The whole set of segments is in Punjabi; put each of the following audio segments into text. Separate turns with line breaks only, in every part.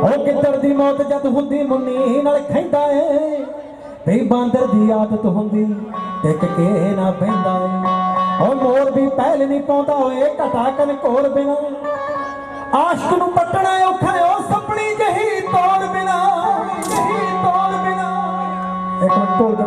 ਉਹ ਕਿੱਦਰ ਦੀ ਮੌਤ ਜਦ ਹੁੰਦੀ ਮੁੰਨੀ ਨਾਲ ਖੈਂਦਾ ਏ? ਤੇ ਬਾਂਦਰ ਦੀ ਆਦਤ ਹੁੰਦੀ ਟਿਕ ਕੇ ਨਾ ਪੈਂਦਾ ਏ। ਉਹ ਮੋਰ ਵੀ ਪਹਿਲ ਨਹੀਂ ਪਾਉਂਦਾ ਓਏ, ਘਟਾ ਕਨ ਕੋਰ ਬਿਨਾ। ਆਸ਼ਕ ਨੂੰ ਪਟਣਾ ਔਖਾ ਓ ਸਪਣੀ ਜਹੀ ਤੋੜ ਬਿਨਾ ਜਹੀ ਤੋੜ ਬਿਨਾ। ਇੱਕ ਮਿੰਟ ਤੋੜ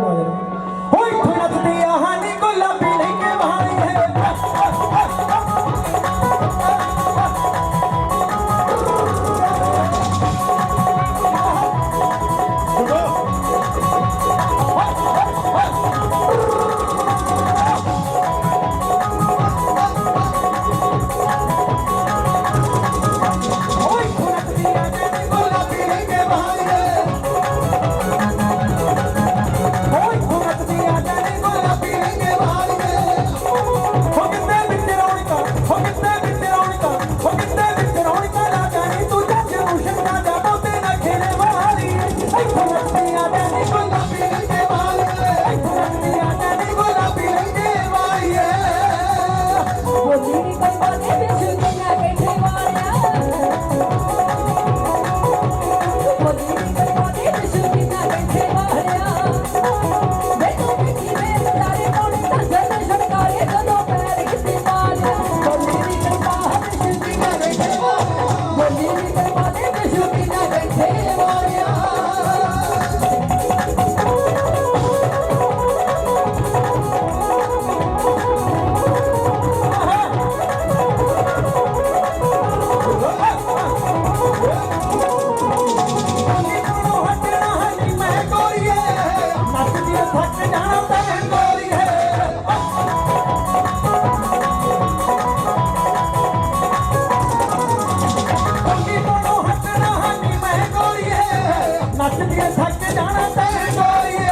ਨੱਚਦੀਆਂ ਥੱਕ ਜਾਣਾ ਤੈਨੂੰ ਗੋਰੀਏ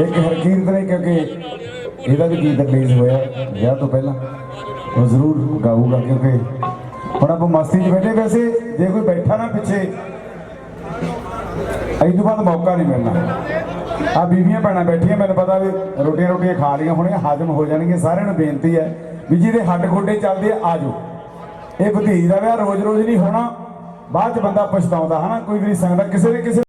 ਇੱਕ ਹਰਕੀਰਤ ਨੇ ਕਿਉਂਕਿ ਇਹਦਾ ਵੀ ਗੀਤ ਰਿਲੀਜ਼ ਹੋਇਆ ਵਿਆਹ ਤੋਂ ਪਹਿਲਾਂ। ਉਹ ਜ਼ਰੂਰ ਗਾਊਗਾ ਕਿਉਂਕਿ ਹੁਣ ਆਪਾਂ ਮਸਤੀ 'ਚ ਬੈਠੇ ਵੈਸੇ, ਜੇ ਕੋਈ ਬੈਠਾ ਨਾ ਪਿੱਛੇ ਇਹ ਬਾਅਦ ਮੌਕਾ ਨਹੀਂ ਮਿਲਣਾ। ਆ ਬੀਬੀਆਂ ਭੈਣਾਂ ਬੈਠੀਆਂ, ਮੈਨੂੰ ਪਤਾ ਵੀ ਰੋਟੀਆਂ ਰੋਟੀਆਂ ਖਾ ਲਈਆਂ ਹੋਣੀਆਂ ਹਾਜ਼ਮ ਹੋ ਜਾਣਗੀਆਂ, ਸਾਰਿਆਂ ਨੂੰ ਬੇਨਤੀ ਹੈ ਵੀ ਜਿਹਦੇ ਹੱਡ ਖੋਡੇ ਚੱਲਦੇ ਆ ਆਜੋ ਇਹ ਭਤੀਜ ਦਾ ਵਿਆਹ ਰੋਜ਼-ਰੋਜ਼ ਨਹੀਂ ਹੋਣਾ, ਬਾਅਦ ਚ ਬੰਦਾ ਪਛਤਾਉਂਦਾ, ਹਨਾ? ਕੋਈ ਵੀ ਸੰਗਤ, ਕਿਸੇ ਨੇ ਕਿਸੇ